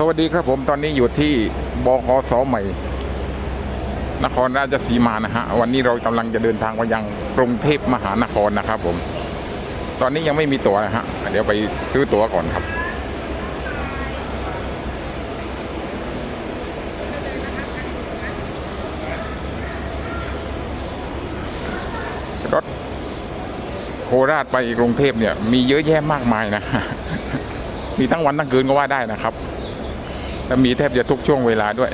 สวัสดีครับผมตอนนี้อยู่ที่บคสใหม่ นครราชสีมานะฮะวันนี้เรากำลังจะเดินทางไปยังกรุงเทพมหานครนะครับผม ตอนนี้ยังไม่มีตั๋วนะฮะเดี๋ยวไปซื้อตั๋วก่อนครับ รถโคราชไปกรุงเทพเนี่ย มีเยอะแยะมากมายนะมีทั้งวันทั้งคืนก็ว่าได้นะครับ และมีแทบจะทุกช่วงเวลาด้วย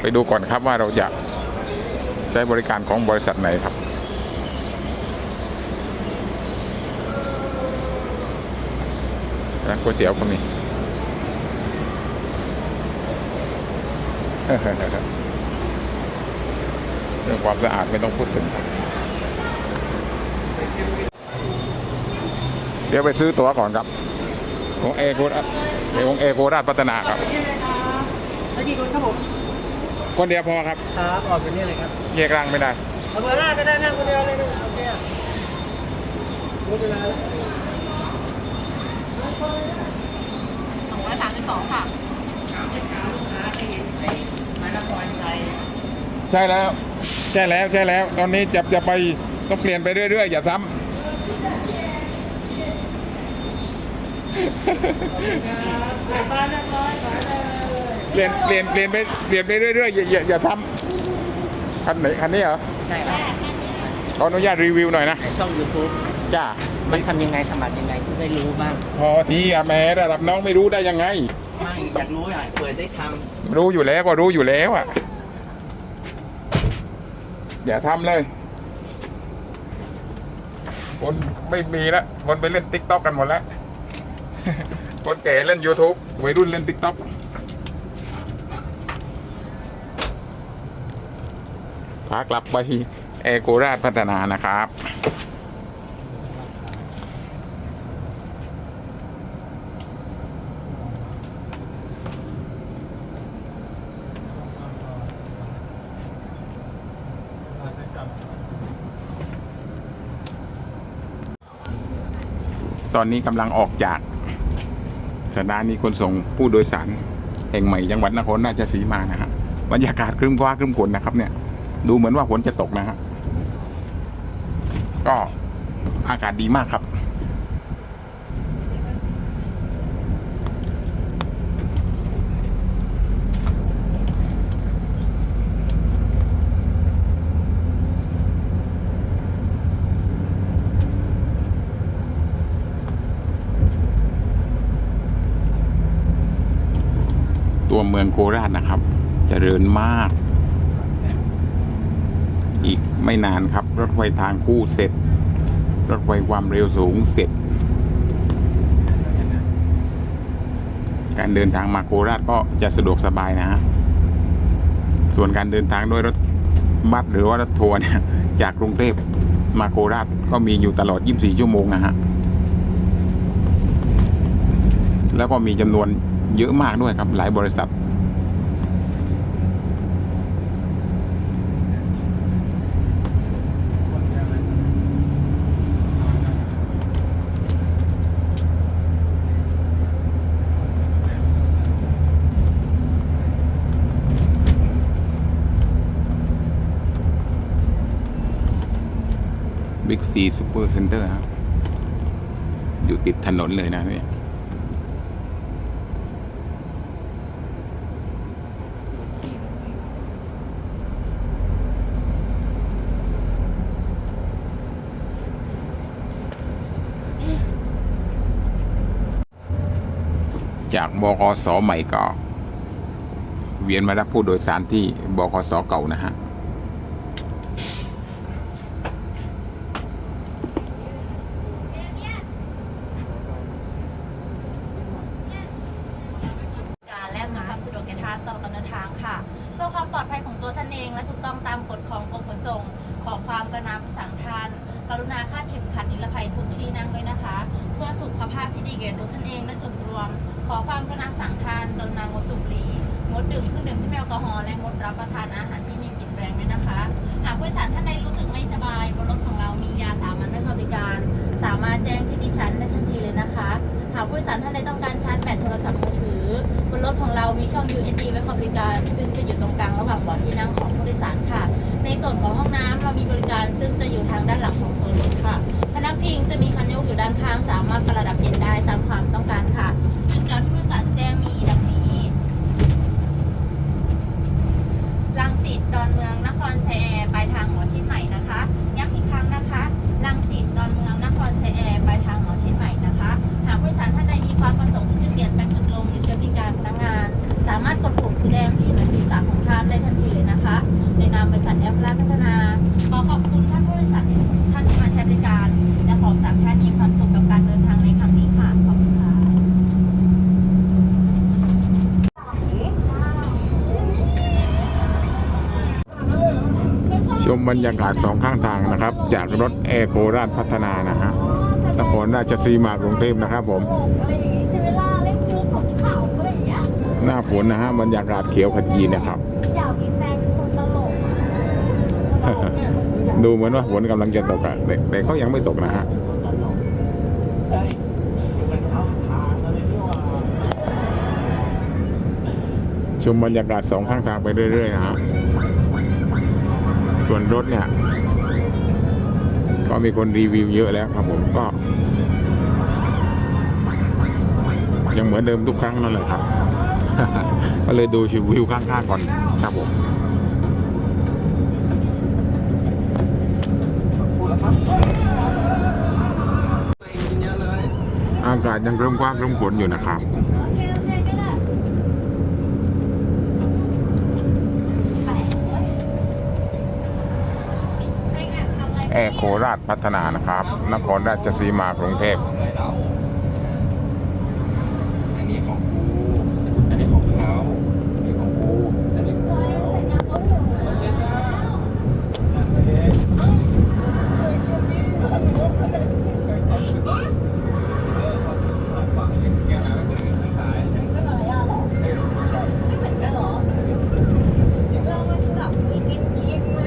ไปดูก่อนครับว่าเราจะใช้บริการของบริษัทไหนครับร้านก๋วยเตี๋ยวก็มีเรื่องความสะอาดไม่ต้องพูดถึง เดี๋ยวไปซื้อตั๋วก่อนครับ ของเอโคราชของเอโคราชพัฒนาครับนี่เลยครับแล้วกี่คนครับผมคนเดียวพอครับครับออกจากนี่เลยครับแยกร่างไม่ได้เอาเบอร์หน้าก็ได้นั่งคนเดียวเลยนะโอเคอะหมดเวลาแล้วสองร้อยสามสิบสองค่ะใช่แล้ว ใช่แล้ว ใช่แล้ว ตอนนี้จะจะไปต้องเปลี่ยนไปเรื่อยๆ อย่าซ้ำ เปลี่ยนเปลี่ยนเปลี่ยนไปเปลี่ยนไปเรื่อยๆอย่าอย่าอย่าซ้ำคันไหนคันนี้เหรอใช่ครับขออนุญาตรีวิวหน่อยนะในช่อง YouTube จ้ามันทำยังไงสมัครยังไงเพื่อได้รู้บ้างพอทีอะแม่ระดับน้องไม่รู้ได้ยังไง ไม่อยากรู้อะเผื่อได้ทรู้อยู่แล้วก็รู้อยู่แล้วอะอย่าทำเลย คนไม่มีแล้วคนไปเล่นติ๊กต็อกกันหมดแล้ว คนแก่เล่น YouTube วัยรุ่นเล่นติ๊กต็อกพากลับไปแอโกราชพัฒนานะครับ ตอนนี้กำลังออกจาก สถานีขนส่งผู้โดยสารแห่งใหม่จังหวัดนครราชสีมานะฮะบรรยากาศครึ้มฟ้าครึ้มฝนนะครับ เนี่ย ดูเหมือนว่าฝนจะตกนะฮะก็อากาศดีมากครับ ตัวเมืองโคราชนะครับเจริญมาก อีกไม่นานครับ รถไฟทางคู่เสร็จ รถไฟความเร็วสูงเสร็จ การเดินทางมาโคราชก็จะสะดวกสบายนะฮะส่วนการเดินทางด้วยรถบัสหรือว่ารถทัวร์เนี่ยจากกรุงเทพมาโคราชก็มีอยู่ตลอด 24 ชั่วโมงนะฮะ แล้วก็มีจำนวน เยอะมากด้วยครับ หลายบริษัท บิ๊กซีซูเปอร์เซ็นเตอร์ครับอยู่ติดถนนเลยนะเนี่ย จากบกสใหม่ก็ เวียนมารับผู้โดยสารที่บกสเก่านะฮะการและอำนวยความสะดวกแก่ท่านตลอดการเดินทางค่ะเพื่อความปลอดภัยของตัวท่านเองและถูกต้องตามกฎของกรมขนส่ง ขอความกรุณาประสานท่านกรุณาคาดเข็มขัดนิรภัยทุกที่นั่งด้วยนะคะ เพื่อสุขภาพที่ดีแก่ตัวท่านเองและส่วนรวม ขอความกรุณาสั่งทานรุณางดสูบบุหรี่งดดื่มเครื่องดื่มที่มีแอลกอฮอล์และงดรับประทานอาหารที่มีกลิ่นแรงด้วยนะคะ หากผู้โดยสารท่านใดรู้สึกไม่สบายบนรถของเรามียาสามัญไว้บริการ สามารถแจ้งที่ดิฉันได้ทันทีเลยนะคะ หากผู้โดยสารท่านใดต้องการช้าร์จแบตโทรศัพท์มือถือบนรถของเรามีช่อง USB ไว้คอบริการ ซึ่งจะอยู่ตรงกลางระหว่างเบาะที่นั่งของผู้โดยสารค่ะ ในส่วนของห้องน้ำเรามีบริการ ซึ่งจะอยู่ทางด้านหลังของตัวรถค่ะพนักพิงจะมีคันโยกอยู่ด้านข้างสามารถประดับเย็นได้ตามความต้องการค่ะ จุดจอดผู้โดยสารแจ้งมีดังนี้รังสิตดอนเมืองนครชัยแอร์ปลายทางหมอชิดใหม่นะคะ มบรรยากาศสองข้างทางนะครับ จากรถแอร์โคราชพัฒนานะฮะนครราชสีมากรุงเทพนะครับผมหน้าฝนนะฮะบรรยากาศเขียวขจีนะครับอยากมีแฟนเป็นคนตลกอะดูเหมือนว่าฝนกำลังจะตกอะแต่เขายังไม่ตกนะฮะใช่มันเข้าทางอะไรนี่ว่าชมบรรยากาศสองข้างทางไปเรื่อยๆนะฮะ ส่วนรถเนี่ย ก็มีคนรีวิวเยอะแล้วครับผมก็ ยังเหมือนเดิมทุกครั้งนั่นแหละครับ ก็เลยดูชิววิวข้างๆก่อนครับผมอากาศยังเริ่มกว้างเริ่มฝนอยู่นะครับ โอเคโอเคก็ได้ไปไปงานทำอะไร แอร์โคราชพัฒนานะครับ นครราชสีมากรุงเทพ อันนี้ของกู อันนี้ของเขาอันนี้ของกู อันนี้ของ เฮ้ย เขา สัญญาเขาอยู่แล้ว ก็หน่อยอะแหละไม่เหมือนกันเหรอเรามาสลับมีกินกินไหม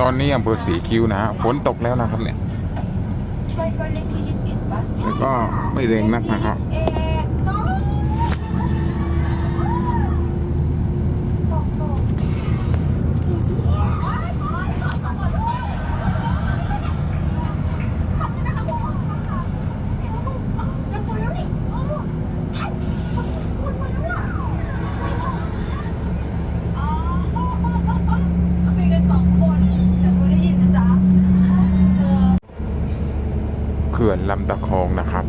ตอนนี้อำเภอสีคิ้วนะฮะฝนตกแล้วนะครับเนี่ยก้อยก้อยเลขที่ยี่สิบเอ็ดปะแล้วก็ไม่แรงนักนะครับ เอ็ดเนาะบอกบอก คุยกันสองคนแต่กูได้ยินนะจ๊ะเธอ เขื่อน ลำตะคองนะครับ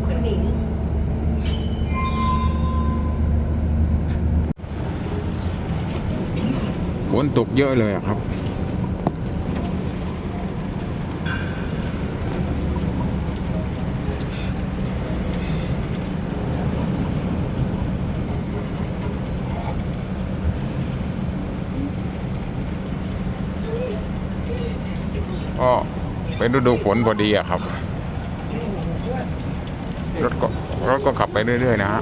ฝนตกเยอะเลยอะครับก็เป็นฤดูฝนพอดีอะครับ รถก็รถก็ขับไปเรื่อยๆนะฮะ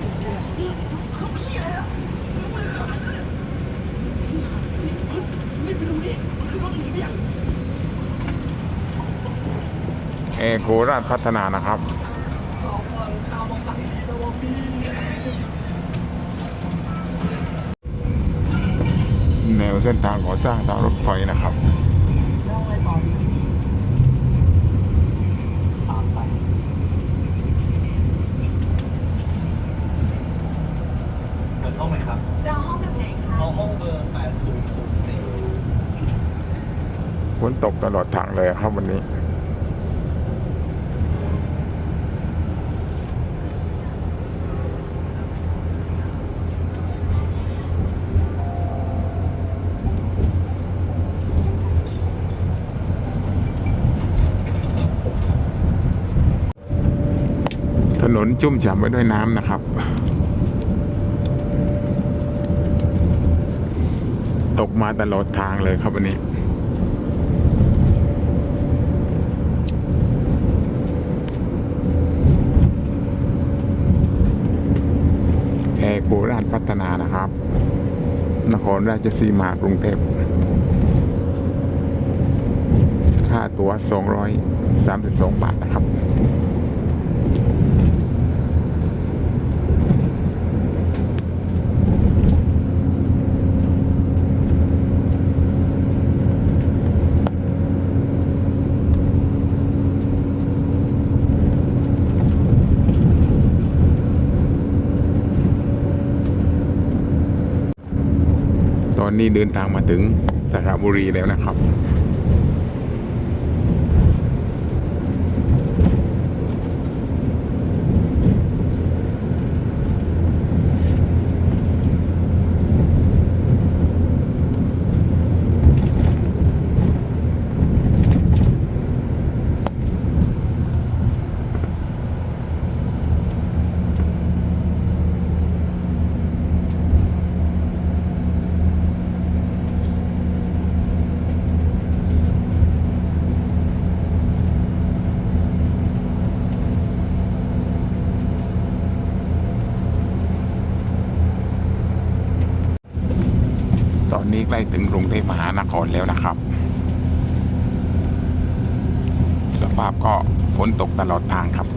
แอโคราชพัฒนานะครับแนวเส้นทางก่อสร้างทางรถไฟนะครับ แล้วอะไรต่อดีตามไปเปิดห้องไหมครับ จะเอาห้องแบบไหนคะ เอาห้องเบอร์8004 ฝน ตกตลอดทางเลยครับวันนี้ ถนนชุ่มฉ่ำไปด้วยน้ำนะครับตกมาตลอดทางเลยครับวันนี้ แอร์โคราชพัฒนานะครับ นค รราชสีมากรุงเทพ ค่าตั๋ว232 บาทนะครับ นี้เดินทางมาถึงสระบุรีแล้วนะครับ ล้ถึงกรุงเทพมหานครแล้วนะครับ สภาพก็ฝนตกตลอดทางครับ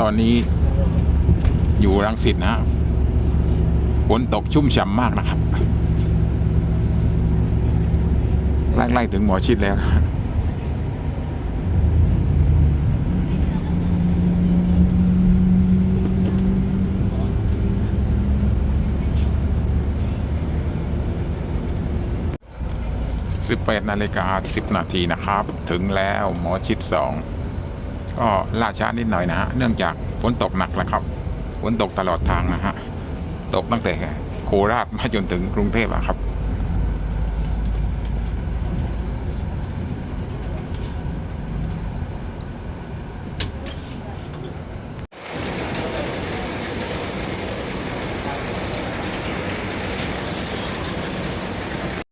ตอนนี้อยู่รังสิตนะฮะฝนตกชุ่มฉ่ำมากนะครับใกล้ๆถึงหมอชิดแล้วนะ 18นาฬิกา10 นาทีนะครับ ถึงแล้วหมอชิด 2 ก็ล่าช้านิดหน่อยนะฮะ เนื่องจากฝนตกหนักแล้วครับ ฝนตกตลอดทางนะฮะ ตกตั้งแต่โคราชมาจนถึงกรุงเทพอะครับ